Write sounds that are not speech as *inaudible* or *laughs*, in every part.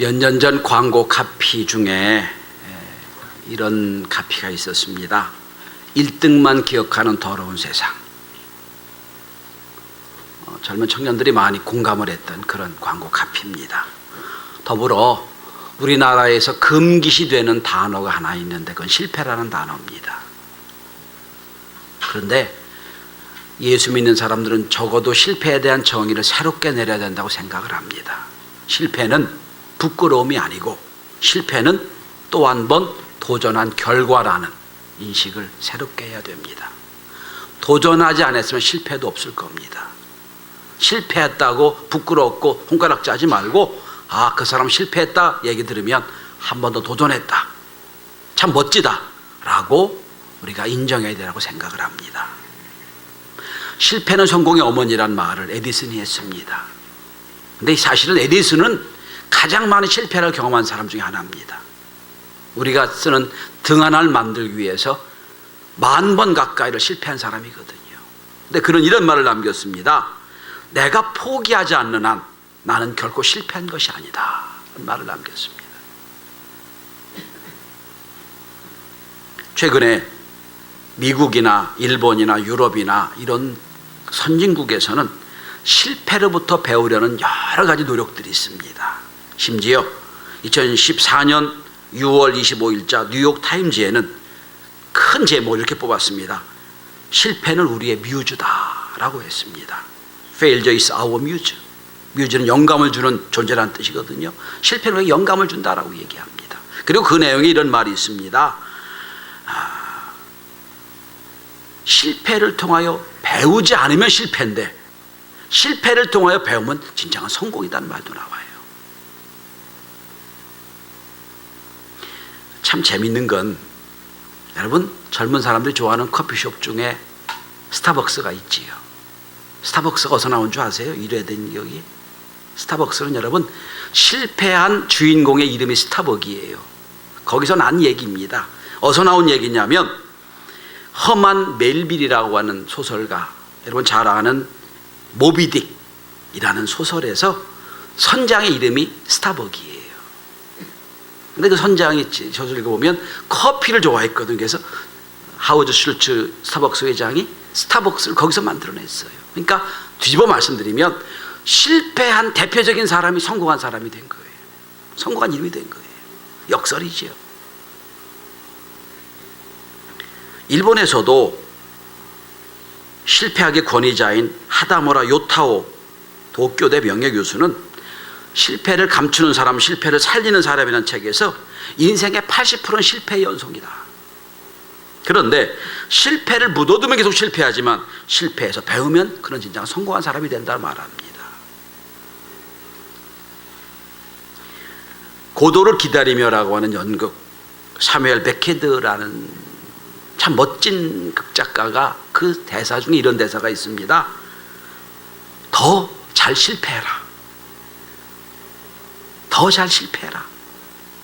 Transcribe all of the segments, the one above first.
몇 년 전 광고 카피 중에 에, 이런 카피가 있었습니다. 1등만 기억하는 더러운 세상. 어, 젊은 청년들이 많이 공감을 했던 그런 광고 카피입니다. 더불어 우리나라에서 금기시 되는 단어가 하나 있는데 그건 실패라는 단어입니다. 그런데 예수 믿는 사람들은 적어도 실패에 대한 정의를 새롭게 내려야 된다고 생각을 합니다. 실패는 부끄러움이 아니고 실패는 또 한 번 도전한 결과라는 인식을 새롭게 해야 됩니다. 도전하지 않았으면 실패도 없을 겁니다. 실패했다고 부끄럽고 손가락 짜지 말고 아, 그 사람 실패했다 얘기 들으면 한 번 더 도전했다. 참 멋지다. 라고 우리가 인정해야 되라고 생각을 합니다. 실패는 성공의 어머니란 말을 에디슨이 했습니다. 근데 사실은 에디슨은 가장 많은 실패를 경험한 사람 중에 하나입니다. 우리가 쓰는 등 하나를 만들기 위해서 만 번 가까이를 실패한 사람이거든요. 근데 그는 이런 말을 남겼습니다. 내가 포기하지 않는 한 나는 결코 실패한 것이 아니다. 말을 남겼습니다. 최근에 미국이나 일본이나 유럽이나 이런 선진국에서는 실패로부터 배우려는 여러 가지 노력들이 있습니다. 심지어 2014년 6월 25일자 뉴욕 타임즈에는 큰 제목을 이렇게 뽑았습니다. 실패는 우리의 뮤즈다라고 했습니다. Failure is our muse. 뮤즈는 영감을 주는 존재라는 뜻이거든요. 실패는 영감을 준다라고 얘기합니다. 그리고 그 내용에 이런 말이 있습니다. 아, 실패를 통하여 배우지 않으면 실패인데 실패를 통하여 배우면 진정한 성공이라는 말도 나와요. 참 재밌는 건 여러분 젊은 사람들이 좋아하는 커피숍 중에 스타벅스가 있지요. 스타벅스가 어디서 나온 줄 아세요? 이래된 여기. 스타벅스는 여러분 실패한 주인공의 이름이 스타벅이에요. 거기서 난 얘기입니다. 어디서 나온 얘기냐면 허만 멜빌이라고 하는 소설가 여러분 잘 아는 모비딕이라는 소설에서 선장의 이름이 스타벅이에요. 근데 그 선장이 저술 읽어보면 커피를 좋아했거든. 그래서 하우즈 슐츠 스타벅스 회장이 스타벅스를 거기서 만들어냈어요. 그러니까 뒤집어 말씀드리면 실패한 대표적인 사람이 성공한 사람이 된 거예요. 성공한 이름이 된 거예요. 역설이지요. 일본에서도 실패학의 권위자인 하다모라 요타오 도쿄대 명예교수는 실패를 감추는 사람, 실패를 살리는 사람이라는 책에서 인생의 80%는 실패의 연속이다. 그런데 실패를 묻어두면 계속 실패하지만 실패해서 배우면 그런 진짜 성공한 사람이 된다고 말합니다. 고도를 기다리며라고 하는 연극 사무엘 베케드라는 참 멋진 극작가가 그 대사 중에 이런 대사가 있습니다. 더 잘 실패해라. 더 잘 실패해라.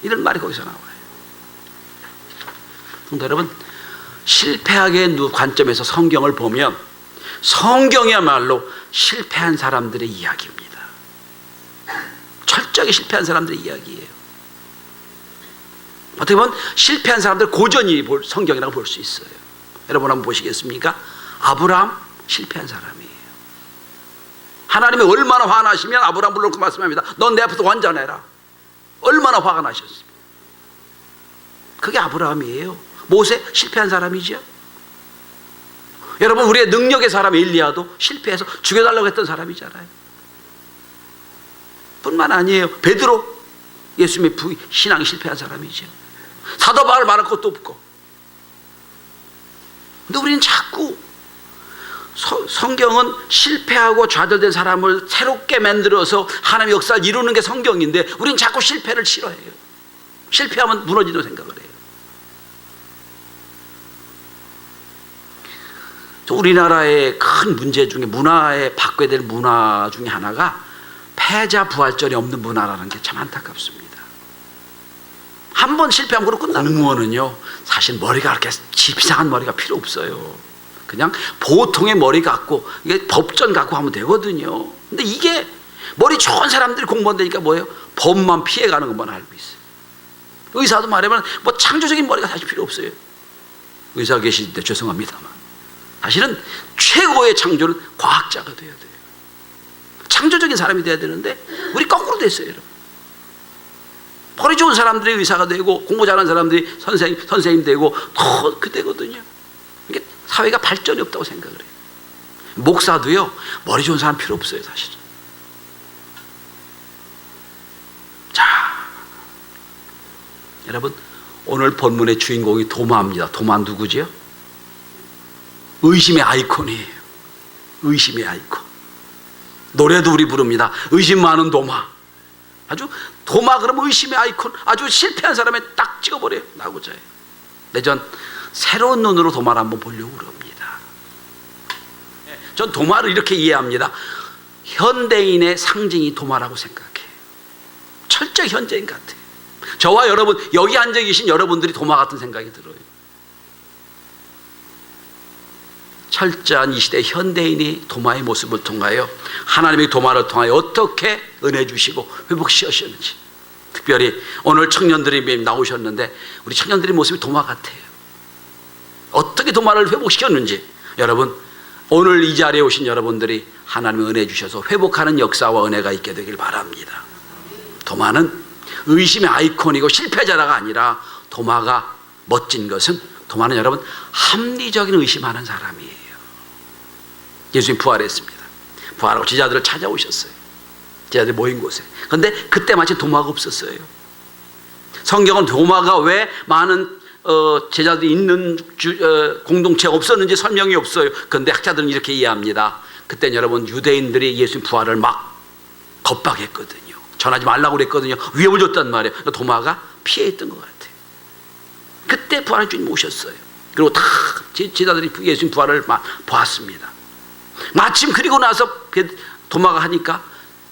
이런 말이 거기서 나와요. 근데 여러분, 실패학의 관점에서 성경을 보면 성경이야말로 실패한 사람들의 이야기입니다. 철저하게 실패한 사람들의 이야기예요. 어떻게 보면 실패한 사람들 고전이 볼 성경이라고 볼 수 있어요. 여러분 한번 보시겠습니까? 아브라함 실패한 사람이에요. 하나님이 얼마나 화나시면 아브라함 불러놓고 말씀합니다. 넌 내 앞에서 완전해라. 얼마나 화가 나셨습니까? 그게 아브라함이에요. 모세 실패한 사람이죠. 여러분 우리의 능력의 사람 엘리야도 실패해서 죽여달라고 했던 사람이잖아요. 뿐만 아니에요. 베드로 예수님의 부, 신앙이 실패한 사람이죠. 사도 바울 말할 것도 없고. 근데 우리는 자꾸 서, 성경은 실패하고 좌절된 사람을 새롭게 만들어서 하나님의 역사를 이루는 게 성경인데 우리는 자꾸 실패를 싫어해요. 실패하면 무너지는 생각을 해요. 우리나라의 큰 문제 중에 문화에 바꿔야 될 문화 중에 하나가 패자 부활절이 없는 문화라는 게 참 안타깝습니다. 한 번 실패하면 그로 끝나는 공무원은요 사실 머리가 그렇게 집상한 머리가 필요 없어요. 그냥 보통의 머리 갖고 이게 법전 갖고 하면 되거든요. 근데 이게 머리 좋은 사람들이 공무원 되니까 뭐예요? 법만 피해가는 것만 알고 있어요. 의사도 말하면 뭐 창조적인 머리가 사실 필요 없어요. 의사 때 죄송합니다만. 사실은 최고의 창조는 과학자가 돼야 돼요. 창조적인 사람이 돼야 되는데 우리 거꾸로 됐어요, 여러분. 머리 좋은 사람들이 의사가 되고 공부 잘하는 사람들이 선생님, 선생님 되고 더 그때거든요. 사회가 발전이 없다고 생각을 해요. 목사도요 머리 좋은 사람 필요 없어요, 사실은. 자, 여러분 오늘 본문의 주인공이 도마입니다. 도마 누구지요? 의심의 아이콘이에요. 의심의 아이콘. 노래도 우리 부릅니다. 의심 많은 도마. 아주 도마 그러면 의심의 아이콘. 아주 실패한 사람에 딱 찍어버려요. 나고자예요. 근데 전 새로운 눈으로 도마를 한번 보려고 그럽니다. 예, 전 도마를 이렇게 이해합니다. 현대인의 상징이 도마라고 생각해요. 철저히 현대인 같아요. 저와 여러분, 여기 앉아 계신 여러분들이 도마 같은 생각이 들어요. 철저한 이 시대 현대인이 도마의 모습을 통하여 하나님의 도마를 통하여 어떻게 은혜 주시고 회복시키셨는지 특별히 오늘 청년들이 나오셨는데 우리 청년들의 모습이 도마 같아요. 어떻게 도마를 회복시켰는지 여러분 오늘 이 자리에 오신 여러분들이 하나님의 은혜 주셔서 회복하는 역사와 은혜가 있게 되길 바랍니다. 도마는 의심의 아이콘이고 실패자라가 아니라 도마가 멋진 것은 도마는 여러분 합리적인 의심하는 사람이에요. 예수님 부활했습니다. 부활하고 제자들을 찾아오셨어요. 제자들 모인 곳에. 근데 그때 마치 도마가 없었어요. 성경은 도마가 왜 많은 어, 제자들이 있는 주, 어, 공동체가 없었는지 설명이 없어요. 그런데 학자들은 이렇게 이해합니다. 그때 여러분 유대인들이 예수님 부활을 막 겁박했거든요. 전하지 말라고 그랬거든요. 위협을 줬단 말이에요. 도마가 피해있던 것 같아요. 그때 부활의 주님 오셨어요. 그리고 다 제자들이 예수님 부활을 보았습니다. 마침 그리고 나서 도마가 하니까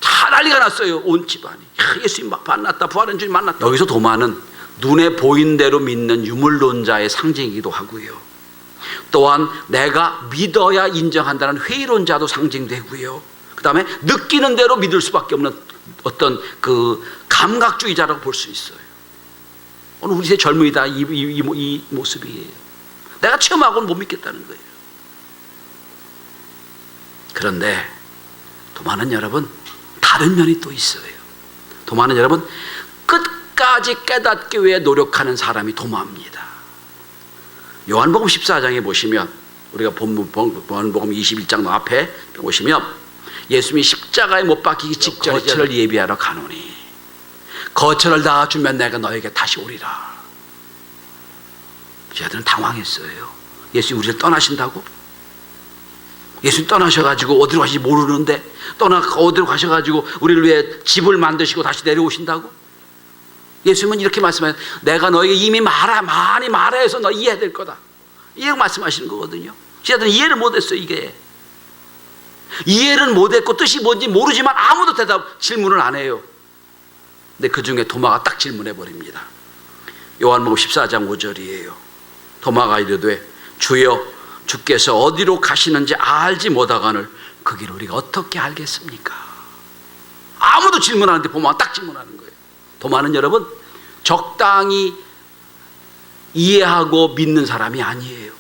다 난리가 났어요. 온 집안이. 예수님 만났다. 부활한 주님 만났다. 여기서 도마는 눈에 보인 대로 믿는 유물론자의 상징이기도 하고요. 또한 내가 믿어야 인정한다는 회의론자도 상징되고요. 그 다음에 느끼는 대로 믿을 수밖에 없는 어떤 그 감각주의자라고 볼 수 있어요. 오늘 우리 세 젊은이 다 이, 이, 이, 이 모습이에요. 내가 체험하고는 못 믿겠다는 거예요. 그런데 도마는 여러분 다른 면이 또 있어요. 도마는 여러분 끝까지 깨닫기 위해 노력하는 사람이 도마입니다. 요한복음 14장에 보시면 우리가 본문 요한복음 21장 앞에 보시면 예수님이 십자가에 못 박히기 직전 거처를 예비하러 가노니 거처를 다 주면 내가 너에게 다시 오리라. 제자들은 당황했어요. 예수님 우리를 떠나신다고? 예수님 떠나셔가지고 어디로 가시지 모르는데 떠나 어디로 가셔가지고 우리를 위해 집을 만드시고 다시 내려오신다고? 예수님은 이렇게 말씀하세요. 내가 너에게 이미 말하 많이 말해서 너 이해해야 될 거다. 이렇게 말씀하시는 거거든요. 제자들은 이해를 못했어요. 이게 이해를 못했고 뜻이 뭔지 모르지만 아무도 대답 질문을 안 해요. 근데 그 중에 도마가 딱 질문해 버립니다. 요한복음 14장 5절이에요. 도마가 이르되 주여 주께서 어디로 가시는지 알지 못하거늘 그 길을 우리가 어떻게 알겠습니까? 아무도 질문하는데 도마가 딱 질문하는 거예요. 도마는 여러분 적당히 이해하고 믿는 사람이 아니에요.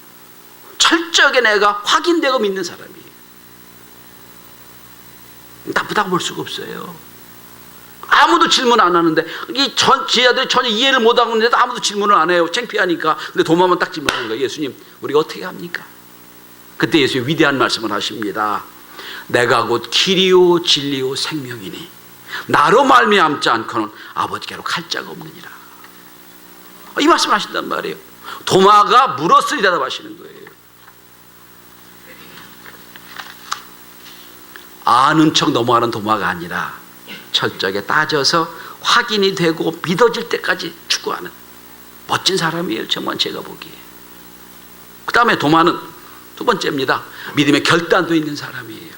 철저하게 내가 확인되고 믿는 사람이에요. 나쁘다고 볼 수가 없어요. 아무도 질문 안 하는데 이전 지하들이 전혀 이해를 못 하고 있는데도 아무도 질문을 안 해요. 창피하니까. 근데 도마만 딱 질문하는 거예요. 예수님, 우리가 어떻게 합니까? 그때 예수님 위대한 말씀을 하십니다. 내가 곧 길이요 진리요 생명이니 나로 말미암지 않고는 아버지께로 갈 자가 없느니라. 이 말씀을 하신단 말이에요. 도마가 물었으리 대답하시는 거예요. 아는 척 넘어가는 도마가 아니라 철저하게 따져서 확인이 되고 믿어질 때까지 추구하는 멋진 사람이에요. 정말 제가 보기에. 그 다음에 도마는 두 번째입니다. 믿음의 결단도 있는 사람이에요.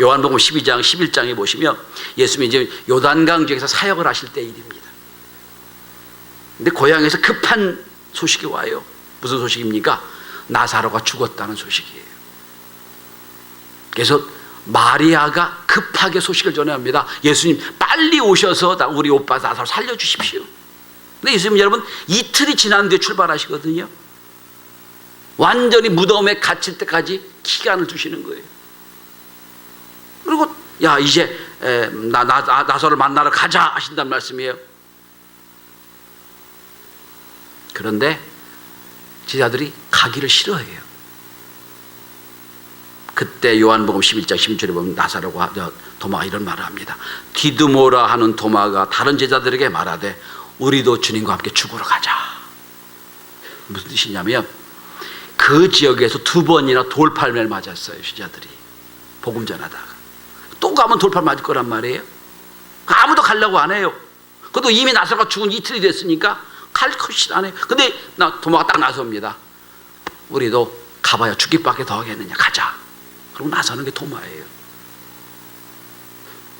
요한복음 12장 11장에 보시면 예수님이 이제 요단강 지역에서 사역을 하실 때 일입니다. 근데 고향에서 급한 소식이 와요. 무슨 소식입니까? 나사로가 죽었다는 소식이에요. 그래서 마리아가 급하게 소식을 전합니다. 예수님 빨리 오셔서 나- 우리 오빠 나사로 살려주십시오. 근데 예수님 여러분 이틀이 지난 뒤에 출발하시거든요. 완전히 무덤에 갇힐 때까지 기간을 두시는 거예요. 그리고 야 이제 에, 나, 나, 나, 나사로를 만나러 가자 하신다는 말씀이에요. 그런데 제자들이 가기를 싫어해요. 그때 요한복음 11장 16절에 보면 저, 도마가 이런 말을 합니다. 디드모라 하는 도마가 다른 제자들에게 말하되 우리도 주님과 함께 죽으러 가자. 무슨 뜻이냐면 그 지역에서 두 번이나 돌팔매를 맞았어요 제자들이 복음 전하다가 또 가면 돌팔 맞을 거란 말이에요. 아무도 가려고 안 해요. 그래도 이미 나사로가 죽은 이틀이 됐으니까 갈 것이 안 해요. 근데 나 도마가 딱 나섭니다. 우리도 가봐야 죽기밖에 더 하겠느냐 가자. 그리고 나서는 게 도마예요.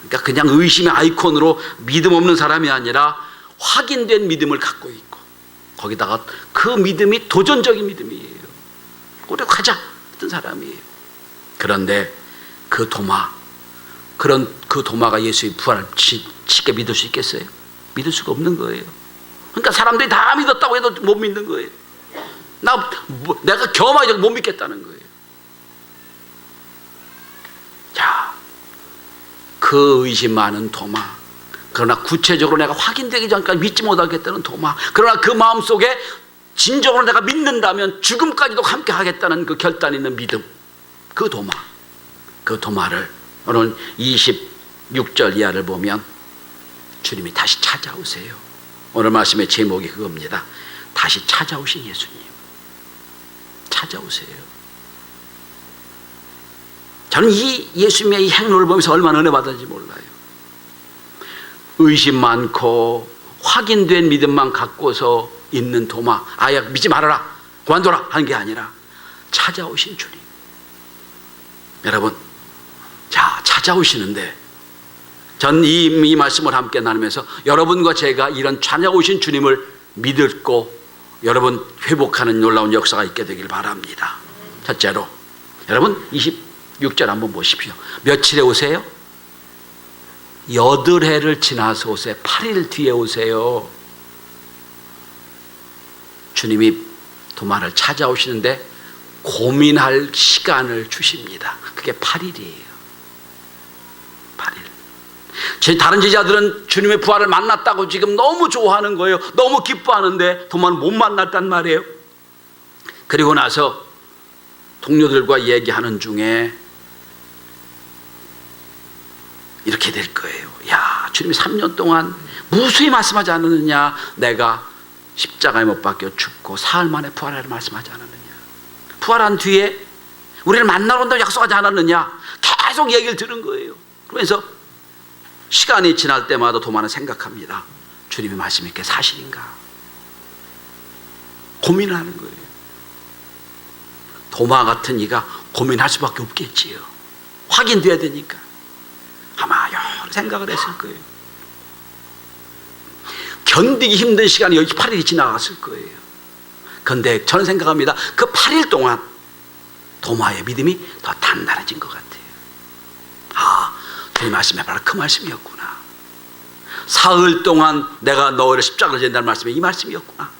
그러니까 그냥 의심의 아이콘으로 믿음 없는 사람이 아니라 확인된 믿음을 갖고 있고 거기다가 그 믿음이 도전적인 믿음이에요. 우리 가자 했던 사람이에요. 그런데 그 도마 그런 그 도마가 예수의 부활을 치- 쉽게 믿을 수 있겠어요? 믿을 수가 없는 거예요. 그러니까 사람들이 다 믿었다고 해도 못 믿는 거예요. 나 뭐, 내가 겸하게 못 믿겠다는 거예요. 자, 그 의심 많은 도마. 그러나 구체적으로 내가 확인되기 전까지 믿지 못하겠다는 도마. 그러나 그 마음 속에 진정으로 내가 믿는다면 죽음까지도 함께 하겠다는 그 결단 있는 믿음. 그 도마. 그 도마를 오늘 26절 이하를 보면 주님이 다시 찾아오세요. 오늘 말씀의 제목이 그겁니다. 다시 찾아오신 예수님. 찾아오세요. 저는 이 예수님의 이 행로를 보면서 얼마나 은혜 받았는지 몰라요. 의심 많고 확인된 믿음만 갖고서 있는 도마. 아야 믿지 말아라. 그만둬라 하는 게 아니라 찾아오신 주님. 여러분, 자 찾아오시는데 전이 이 말씀을 함께 나누면서 여러분과 제가 이런 찾아오신 주님을 믿고 여러분 회복하는 놀라운 역사가 있게 되길 바랍니다. 첫째로 여러분 26절 한번 보십시오. 며칠에 오세요? 여덟 해를 지나서 오세요. 8일 뒤에 오세요. 주님이 도마를 찾아오시는데 고민할 시간을 주십니다. 그게 8일이에요. 8일. 제 다른 제자들은 주님의 부활을 만났다고 지금 너무 좋아하는 거예요. 너무 기뻐하는데 도마는 못 만났단 말이에요. 그리고 나서 동료들과 얘기하는 중에 이렇게 될 거예요. 야, 주님이 3년 동안 무수히 말씀하지 않았느냐? 내가 십자가에 못 박혀 죽고 사흘 만에 부활하를 말씀하지 않았느냐? 부활한 뒤에 우리를 만나러 온다고 약속하지 않았느냐? 계속 얘기를 들은 거예요. 그러면서 시간이 지날 때마다 도마는 생각합니다. 주님의 말씀이 게 사실인가? 고민을 하는 거예요. 도마 같은 이가 고민할 수밖에 없겠지요. 확인돼야 되니까. 아마 여러 생각을 했을 거예요. 견디기 힘든 시간이 여기 8일이 지나갔을 거예요. 그런데 저는 생각합니다. 그 8일 동안 도마의 믿음이 더 단단해진 것 같아요. 아, 주님 말씀해봐라. 그 말씀이었구나. 사흘 동안 내가 너를 십자가를 진다는 말씀이 이 말씀이었구나.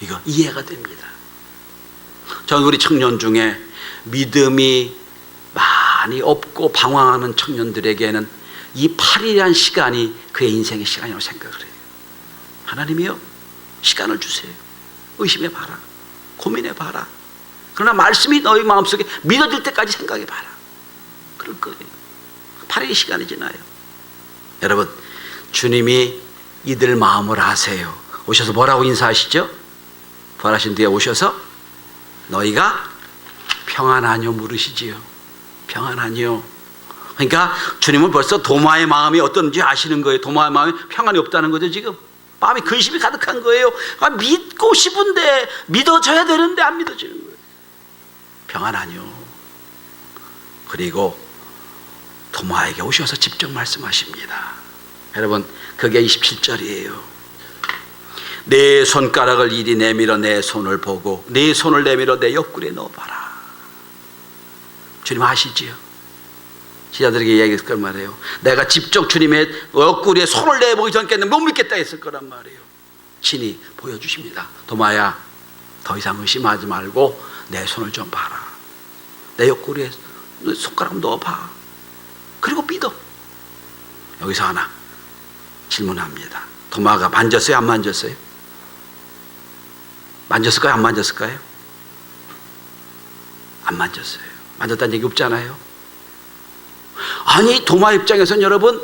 이거 이해가 됩니다. 저는 우리 청년 중에 믿음이 많이 없고 방황하는 청년들에게는 이 8일이라는 시간이 그의 인생의 시간이라고 생각을 해요. 하나님이요, 시간을 주세요. 의심해 봐라. 고민해 봐라. 그러나 말씀이 너희 마음속에 믿어질 때까지 생각해 봐라. 그럴 거예요. 8일의 시간이 지나요. 여러분, 주님이 이들 마음을 아세요. 오셔서 뭐라고 인사하시죠? 부활하신 뒤에 오셔서 너희가 평안하뇨 물으시지요. 평안하뇨. 그러니까 주님은 벌써 도마의 마음이 어떤지 아시는 거예요. 도마의 마음이 평안이 없다는 거죠, 지금. 마음이 근심이 가득한 거예요. 아, 믿고 싶은데, 믿어져야 되는데 안 믿어지는 거예요. 평안하뇨. 그리고 도마에게 오셔서 직접 말씀하십니다. 여러분, 그게 27절이에요. 내 손가락을 이리 내밀어 내 손을 보고 내 손을 내밀어 내 옆구리에 넣어봐라. 주님 아시지요? 제자들에게 이야기했을 걸 말이에요. 내가 직접 주님의 옆구리에 손을 내보기 전까지는 못 믿겠다 했을 거란 말이에요. 신이 보여주십니다. 도마야, 더 이상 의심하지 말고 내 손을 좀 봐라. 내 옆구리에 손가락 넣어봐. 그리고 믿어. 여기서 하나 질문합니다. 도마가 만졌어요? 안 만졌어요? 만졌을까요? 안 만졌을까요? 안 만졌어요. 만졌다는 얘기 없잖아요. 아니 도마 입장에서는 여러분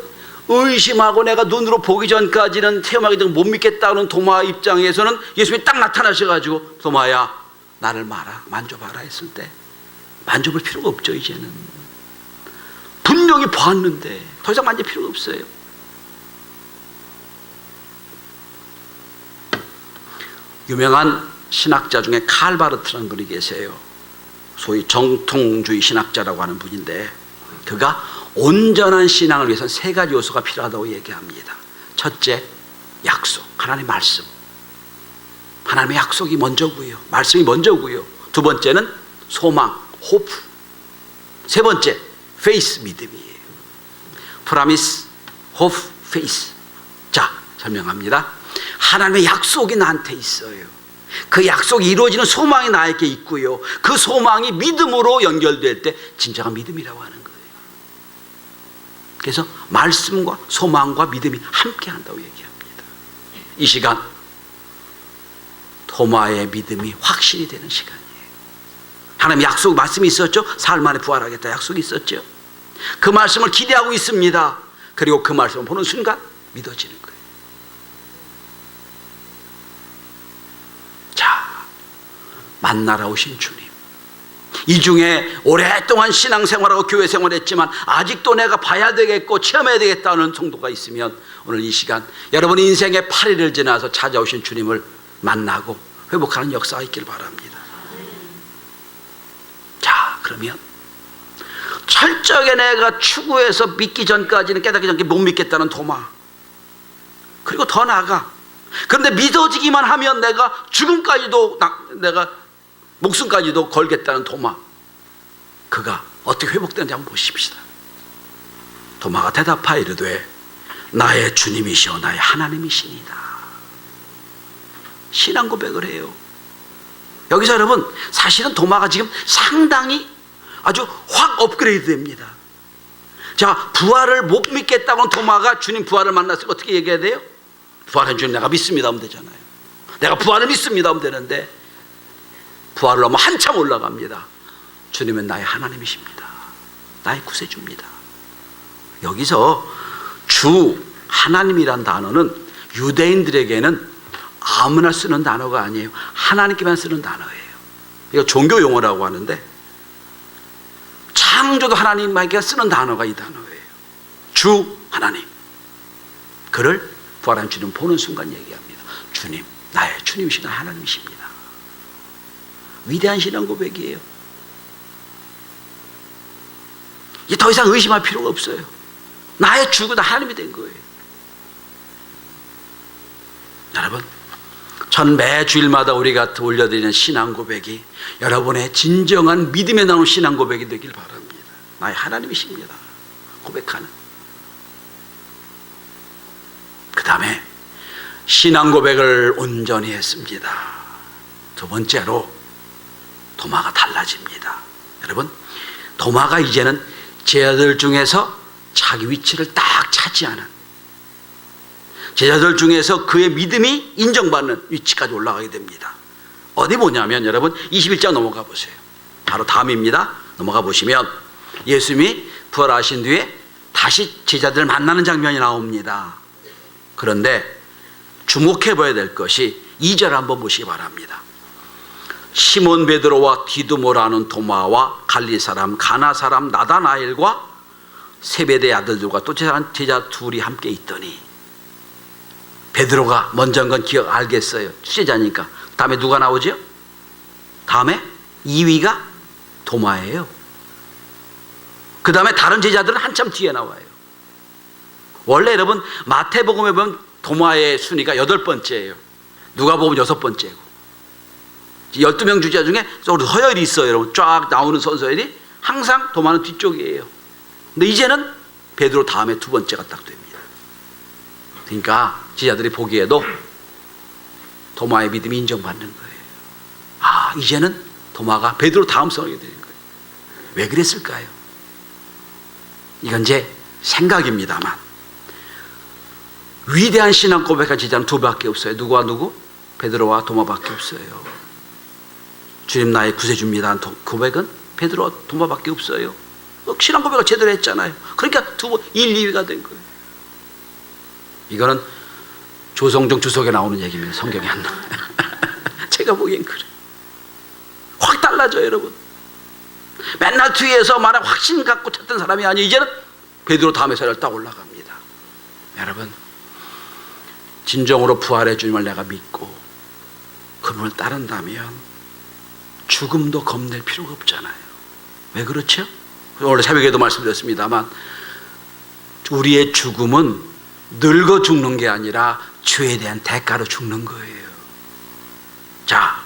의심하고 내가 눈으로 보기 전까지는 체험하기 전 못 믿겠다는 도마 입장에서는 예수님이 딱 나타나셔가지고 도마야 나를 말아 만져봐라 했을 때 만져볼 필요가 없죠 이제는 분명히 보았는데 더 이상 만질 필요가 없어요 유명한 신학자 중에 칼바르트라는 분이 계세요 소위 정통주의 신학자라고 하는 분인데 그가 온전한 신앙을 위해서는 세 가지 요소가 필요하다고 얘기합니다. 첫째, 약속. 하나님의 말씀. 하나님의 약속이 먼저고요. 말씀이 먼저고요. 두 번째는 소망, 호프. 세 번째, 페이스 믿음이에요. 호프, 페이스. 자, 설명합니다. 하나님의 약속이 나한테 있어요. 그 약속이 이루어지는 소망이 나에게 있고요. 그 소망이 믿음으로 연결될 때 진짜가 믿음이라고 하는 거예요. 그래서 말씀과 소망과 믿음이 함께 한다고 얘기합니다. 이 시간 도마의 믿음이 확실히 되는 시간이에요. 하나님 약속 말씀이 있었죠. 사흘 만에 부활하겠다 약속이 있었죠. 그 말씀을 기대하고 있습니다. 그리고 그 말씀을 보는 순간 믿어지는 거예요. 자, 만나러 오신 주님. 이 중에 오랫동안 신앙생활하고 교회 생활 했지만 아직도 내가 봐야 되겠고 체험해야 되겠다는 성도가 있으면 오늘 이 시간 여러분 인생의 8일을 지나서 찾아오신 주님을 만나고 회복하는 역사가 있길 바랍니다. 자, 그러면 철저하게 내가 추구해서 믿기 전까지는 깨닫기 전까지 못 믿겠다는 도마. 그리고 더 나아가. 그런데 믿어지기만 하면 내가 죽음까지도 나- 내가 목숨까지도 걸겠다는 도마. 그가 어떻게 회복되는지 한번 보십시다. 도마가 대답하여 이르되 나의 주님이시오 나의 하나님이시니다. 신앙 고백을 해요. 여기서 여러분 사실은 도마가 지금 상당히 아주 확 업그레이드 됩니다. 자, 부활을 못 믿겠다고 도마가 주님 부활을 만났을 때 어떻게 얘기해야 돼요? 부활한 주님 내가 믿습니다 하면 되잖아요. 내가 부활을 믿습니다 하면 되는데 부활을 하면 한참 올라갑니다. 주님은 나의 하나님이십니다. 나의 구세주입니다. 여기서 주 하나님이란 단어는 유대인들에게는 아무나 쓰는 단어가 아니에요. 하나님께만 쓰는 단어예요. 이거 종교 용어라고 하는데 창조도 하나님에게 쓰는 단어가 이 단어예요. 주 하나님. 그를 부활한 주님 보는 순간 얘기합니다. 주님, 나의 주님이시나 하나님이십니다. 위대한 신앙 고백이에요. 이제 더 이상 의심할 필요가 없어요. 나의 주가 하나님이 된 거예요. 여러분, 전 매 주일마다 우리가 올려드리는 신앙 고백이 여러분의 진정한 믿음에 나오는 신앙 고백이 되길 바랍니다. 나의 하나님이십니다. 고백하는. 그 다음에 신앙 고백을 온전히 했습니다. 두 번째로 도마가 달라집니다. 여러분, 도마가 이제는 제자들 중에서 자기 위치를 딱 차지하는 제자들 중에서 그의 믿음이 인정받는 위치까지 올라가게 됩니다. 어디 보냐면 여러분 21장 넘어가 보세요. 바로 다음입니다. 넘어가 보시면 예수님이 부활하신 뒤에 다시 제자들을 만나는 장면이 나옵니다. 그런데 주목해 봐야 될 것이 2절 한번 보시기 바랍니다. 시몬 베드로와 디두모라는 도마와 갈리 사람 가나 사람 나다나엘과 세베대 아들들과 또 제자, 제자 둘이 함께 있더니 베드로가 먼저 한건 기억 알겠어요. 취재자니까. 다음에 누가 나오죠? 다음에 2위가 도마예요. 그 다음에 다른 제자들은 한참 뒤에 나와요. 원래 여러분 마태복음에 보면 도마의 순위가 여덟 번째예요. 누가 보면 여섯 번째고. 12명 주자 중에 서열이 있어요. 여러분 쫙 나오는 선서열이 항상 도마는 뒤쪽이에요. 근데 이제는 베드로 다음에 두 번째가 딱 됩니다. 그러니까 지자들이 보기에도 도마의 믿음이 인정받는 거예요. 아, 이제는 도마가 베드로 다음 성하게 되는 거예요. 왜 그랬을까요? 이건 제 생각입니다만 위대한 신앙 고백한 지자는 두 밖에 없어요. 누구와 누구? 베드로와 도마밖에 없어요. 주님 나의 구세주입니다. 고백은 베드로와 도마밖에 없어요. 어, 신앙 고백을 제대로 했잖아요. 그러니까 두 번 1, 2위가 된 거예요. 이거는 조성종 주석에 나오는 얘기입니다. 성경에 안 나와요. *laughs* 제가 보기엔 그래. 확 달라져요, 여러분. 맨날 뒤에서 말한 확신 갖고 찾던 사람이 아니 이제는 베드로 다음에 서를 딱 올라갑니다. 여러분, 진정으로 부활의 주님을 내가 믿고 그분을 따른다면 죽음도 겁낼 필요가 없잖아요. 왜 그렇죠? 원래 새벽에도 말씀드렸습니다만 우리의 죽음은 늙어 죽는 게 아니라 죄에 대한 대가로 죽는 거예요. 자,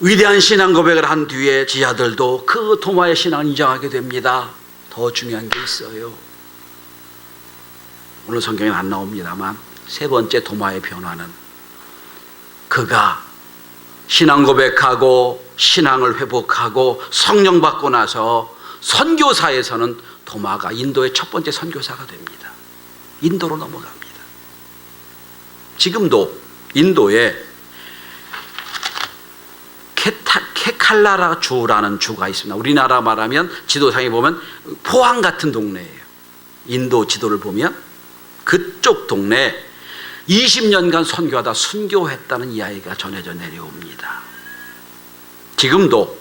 위대한 신앙 고백을 한 뒤에 지하들도 그 도마의 신앙을 인정하게 됩니다. 더 중요한 게 있어요. 오늘 성경에 안 나옵니다만 세 번째 도마의 변화는 그가 신앙 고백하고 신앙을 회복하고 성령 받고 나서 선교사에서는 도마가 인도의 첫 번째 선교사가 됩니다. 인도로 넘어갑니다. 지금도 인도에 케타, 케 칼라라 주라는 주가 있습니다. 우리나라 말하면 지도상에 보면 포항 같은 동네예요. 인도 지도를 보면 그쪽 동네 20년간 선교하다 순교했다는 이야기가 전해져 내려옵니다. 지금도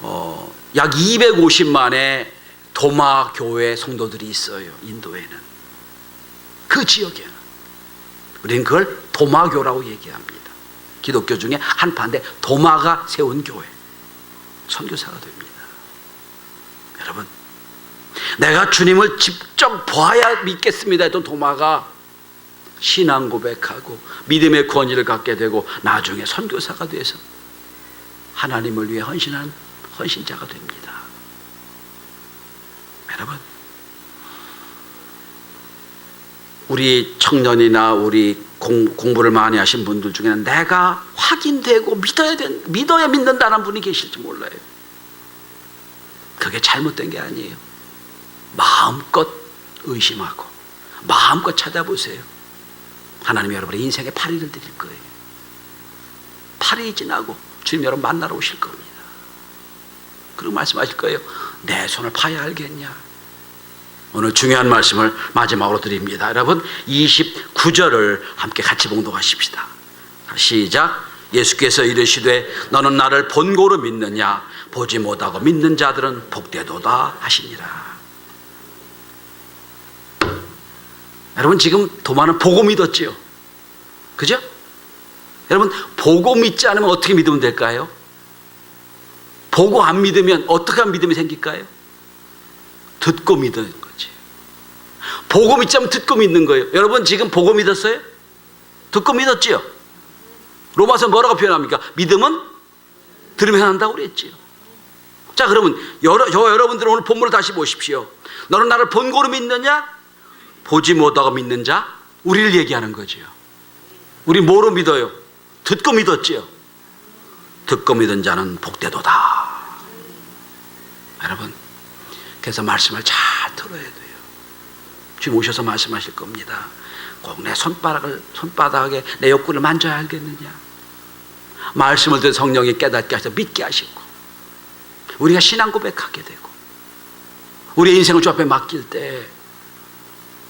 어, 약 250만의 도마 교회 성도들이 있어요. 인도에는 그 지역에는 우리는 그걸 도마교라고 얘기합니다. 기독교 중에 한 파인데 도마가 세운 교회 선교사가 됩니다. 여러분 내가 주님을 직접 봐야 믿겠습니다 했던 도마가 신앙 고백하고 믿음의 권위를 갖게 되고 나중에 선교사가 돼서 하나님을 위해 헌신한 헌신자가 됩니다. 여러분 우리 청년이나 우리 공, 공부를 많이 하신 분들 중에는 내가 확인되고 믿어야 된, 믿어야 믿는다는 분이 계실지 몰라요. 그게 잘못된 게 아니에요. 마음껏 의심하고 마음껏 찾아보세요. 하나님 여러분의 인생에 8일을 드릴 거예요. 8일이 지나고 주님 여러분 만나러 오실 겁니다. 그리고 말씀하실 거예요. 내 손을 파야 알겠냐? 오늘 중요한 말씀을 마지막으로 드립니다. 여러분 29절을 함께 같이 봉독하십시다. 시작. 예수께서 이르시되 너는 나를 본고로 믿느냐 보지 못하고 믿는 자들은 복되도다 하시니라. 여러분 지금 도마는 보고 믿었지요. 그죠? 여러분 보고 믿지 않으면 어떻게 믿으면 될까요? 보고 안 믿으면 어떻게 한 믿음이 생길까요? 듣고 거지. 보고 않으면 듣고 믿는 거예요. 여러분 지금 보고 믿었어요? 듣고 믿었지요? 로마서 뭐라고 표현합니까? 믿음은 들으면서 한다고 그랬지요. 자 그러면 여러, 저 여러분들은 오늘 본문을 다시 보십시오. 너는 나를 본고로 믿느냐? 보지 못하고 믿는 자? 우리를 얘기하는 거지요. 우리 뭐로 믿어요? 듣고 믿었지요. 듣고 믿은 자는 복되도다. 여러분, 그래서 말씀을 잘 들어야 돼요. 지금 오셔서 말씀하실 겁니다. 꼭 내 손바닥을 손바닥에 내 욕구를 만져야 알겠느냐? 말씀을 듣 성령이 깨닫게 하셔서 믿게 하시고 우리가 신앙 고백하게 되고 우리의 인생을 주 앞에 맡길 때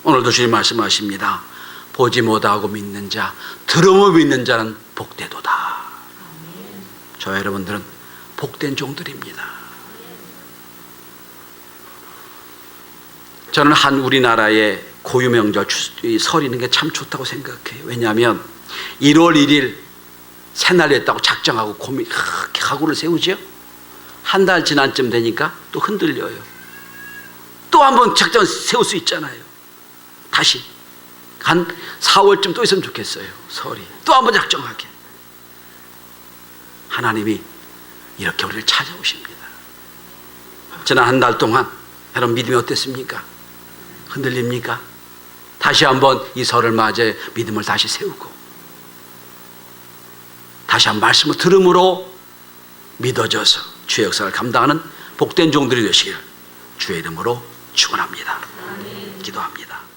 오늘도 주님 말씀하십니다. 보지 못하고 믿는 자, 들으며 믿는 자는 복되도다. 저 여러분들은 복된 종들입니다. 저는 한 우리나라의 고유 명절 설 있는 게 참 좋다고 생각해요. 왜냐하면 1월 1일 새날이었다고 작정하고 고민, 그렇게 각오를 세우죠. 한달 지난쯤 되니까 또 흔들려요. 또 한 번 작정 세울 수 있잖아요. 다시 한 4월쯤 또 있으면 좋겠어요. 설이 또 한 번 작정하게. 하나님이 이렇게 우리를 찾아오십니다. 지난 한 달 동안 여러분 믿음이 어땠습니까? 흔들립니까? 다시 한번 이 설을 맞이해 믿음을 다시 세우고 다시 한 말씀을 들음으로 믿어져서 주의 역사를 감당하는 복된 종들이 되시길 주의 이름으로 축원합니다. 기도합니다.